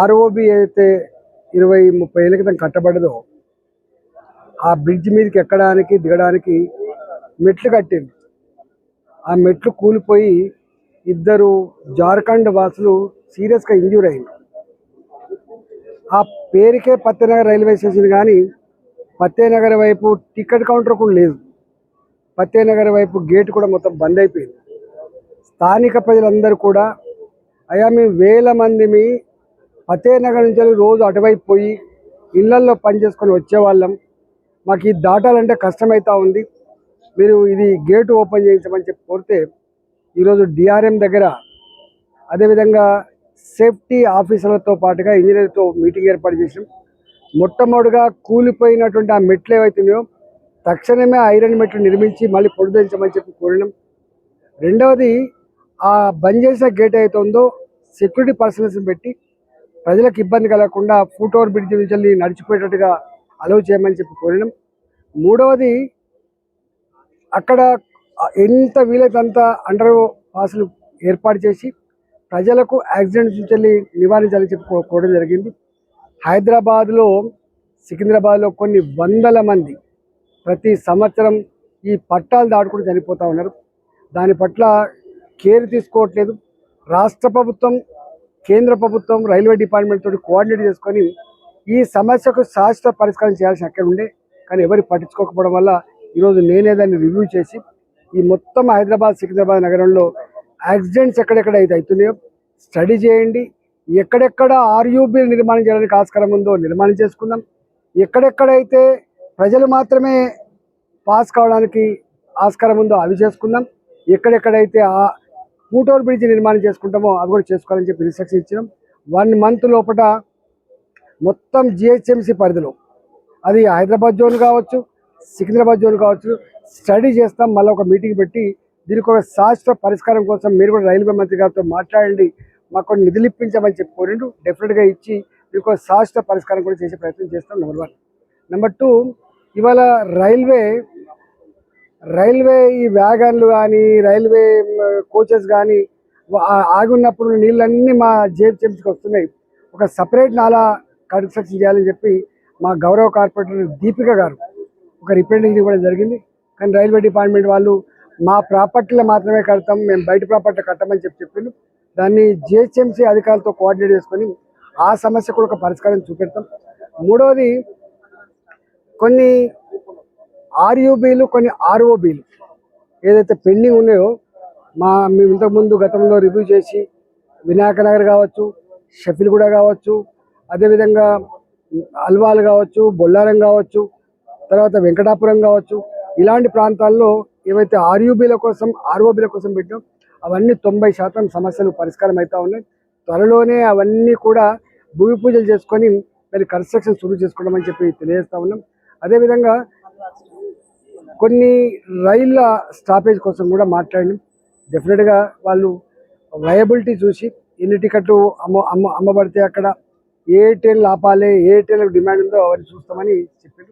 ROB అయితే ఇరవై ముప్పై ఏళ్ళ క్రితం కట్టబడదో ఆ బ్రిడ్జ్ మీదకి ఎక్కడానికి దిగడానికి మెట్లు కట్టింది. ఆ మెట్లు కూలిపోయి ఇద్దరు జార్ఖండ్ వాసులు సీరియస్గా ఇంజ్యూర్ అయింది ఆ పేరుకే పత్తేనగర్ రైల్వే స్టేషన్ కానీ పత్తేనగర్ వైపు టికెట్ కౌంటర్ కూడా లేదు. పత్తేనగర్ వైపు గేట్ కూడా మొత్తం బంద్ అయిపోయింది. స్థానిక ప్రజలందరూ కూడా అయ్యా మేము వేల మంది మీ ఫతేనగర్ నుంచి రోజు అటువైపు పోయి ఇళ్ళల్లో పని చేసుకొని వచ్చేవాళ్ళం. మాకు ఇది దాటాలంటే కష్టమవుతా ఉంది. మీరు ఇది గేటు ఓపెన్ చేయించమని చెప్పి కోరితే ఈరోజు డిఆర్ఎం దగ్గర అదేవిధంగా సేఫ్టీ ఆఫీసర్లతో పాటుగా ఇంజనీర్తో మీటింగ్ ఏర్పాటు చేసాం మొట్టమొదటిగా కూలిపోయినటువంటి ఆ మెట్లు ఏవైతున్నాయో తక్షణమే ఐరన్ మెట్లు నిర్మించి మళ్ళీ పొడిదించమని చెప్పి కోరినాం. రెండవది ఆ బంద్ చేసిన గేట్ అయితే ఉందో సెక్యూరిటీ పర్సనల్స్ని పెట్టి ప్రజలకు ఇబ్బంది కలగకుండా ఫుట్ ఓవర్ బ్రిడ్జ్ నుంచి వెళ్ళి నడిచిపోయేటట్టుగా అలవ్ చేయమని చెప్పి కోరినాం. మూడవది అక్కడ ఎంత వీలైతే అండర్ పాసులు ఏర్పాటు చేసి ప్రజలకు యాక్సిడెంట్స్ నుంచి వెళ్ళి నివారించాలని చెప్పి కోరడం జరిగింది. హైదరాబాద్లో సికింద్రాబాద్లో కొన్ని వందల మంది ప్రతి సంవత్సరం ఈ పట్టాలు దాటుకుని చనిపోతూ ఉన్నారు. దాని పట్ల కేర్ తీసుకోవట్లేదు. రాష్ట్ర ప్రభుత్వం కేంద్ర ప్రభుత్వం రైల్వే డిపార్ట్మెంట్ తోటి కోఆర్డినేట్ చేసుకొని ఈ సమస్యకు శాశ్వత పరిష్కారం చేయాల్సిన అక్కడ ఉండే. కానీ ఎవరు పట్టించుకోకపోవడం వల్ల ఈరోజు నేనే దాన్ని రివ్యూ చేసి ఈ మొత్తం హైదరాబాద్ సికింద్రాబాద్ నగరంలో యాక్సిడెంట్స్ ఎక్కడెక్కడ అయితే అవుతున్నాయో స్టడీ చేయండి. ఎక్కడెక్కడ ఆర్యూబీ నిర్మాణం చేయడానికి ఆస్కారం ఉందో నిర్మాణం చేసుకుందాం. ఎక్కడెక్కడైతే ప్రజలు మాత్రమే పాస్ కావడానికి ఆస్కారం ఉందో అవి చేసుకుందాం. ఎక్కడెక్కడైతే ఆ కూటోర్ బ్రిడ్జ్ నిర్మాణం చేసుకుంటామో అది కూడా చేసుకోవాలని చెప్పి ఇన్స్ట్రక్షన్ ఇచ్చినాం. వన్ మంత్ లోపల మొత్తం జిహెచ్ఎంసీ పరిధిలో. అది హైదరాబాద్ జోన్ కావచ్చు సికింద్రాబాద్ జోన్ కావచ్చు స్టడీ చేస్తాం. మళ్ళీ ఒక మీటింగ్ పెట్టి దీనికి ఒక శాశ్వత పరిష్కారం కోసం మీరు కూడా రైల్వే మంత్రి గారితో మాట్లాడండి. మాకు కొన్ని నిధులు ఇప్పించమని చెప్పి కోరిండు. డెఫినెట్గా ఇచ్చి దీనికి ఒక శాశ్వత పరిష్కారం కూడా చేసే ప్రయత్నం చేస్తాం నెంబర్ వన్ నెంబర్ టూ ఇవాళ రైల్వే రైల్వే ఈ వ్యాగన్లు కానీ రైల్వే కోచెస్ కానీ ఆగి ఉన్నప్పుడు నీళ్ళన్నీ మా జేబు చెంచుకు వస్తున్నాయి. ఒక సపరేట్ నాలా కన్స్ట్రక్షన్ చేయాలని చెప్పి మా గౌరవ కార్పొరేటర్ దీపిక గారు ఒక రిప్రజెంటేషన్ ఇవ్వడం జరిగింది. కానీ రైల్వే డిపార్ట్మెంట్ వాళ్ళు మా ప్రాపర్టీలో మాత్రమే కడతాం మేము బయట ప్రాపర్టీ కట్టమని చెప్పి చెప్పిండు దాన్ని జిహెచ్ఎంసీ అధికారులతో కోఆర్డినేట్ చేసుకొని ఆ సమస్య కూడా ఒక పరిష్కారం చూపెడతాం. మూడవది కొన్ని ఆర్యూబీలు కొన్ని ఆర్ఓబీలు ఏదైతే పెండింగ్ ఉన్నాయో మా మేము ఇంతకుముందు గతంలో రివ్యూ చేసి వినాయక నగర్ కావచ్చు షఫిల్గూడ కావచ్చు అదేవిధంగా అల్వాల్ కావచ్చు బొల్లారం కావచ్చు తర్వాత వెంకటాపురం కావచ్చు ఇలాంటి ప్రాంతాల్లో ఏవైతే ఆర్యూబీల కోసం ఆర్ఓబీల కోసం పెట్టాం అవన్నీ తొంభై శాతం సమస్యలు పరిష్కారం అవుతూ ఉన్నాయి. త్వరలోనే అవన్నీ కూడా భూమి పూజలు చేసుకొని మరి కన్స్ట్రక్షన్ శురు చేసుకుంటామని చెప్పి తెలియజేస్తా ఉన్నాం. అదేవిధంగా కొన్ని రైళ్ళ స్టాపేజ్ కోసం కూడా మాట్లాడినాం. డెఫినెట్గా వాళ్ళు వయబిలిటీ చూసి ఎన్ని టికెట్లు అమ్మ అమ్మ అమ్మబడితే అక్కడ ఏ ట్రైన్లు ఆపాలి ఏ ట్రైన్లకు డిమాండ్ ఉందో అవన్నీ చూస్తామని చెప్పారు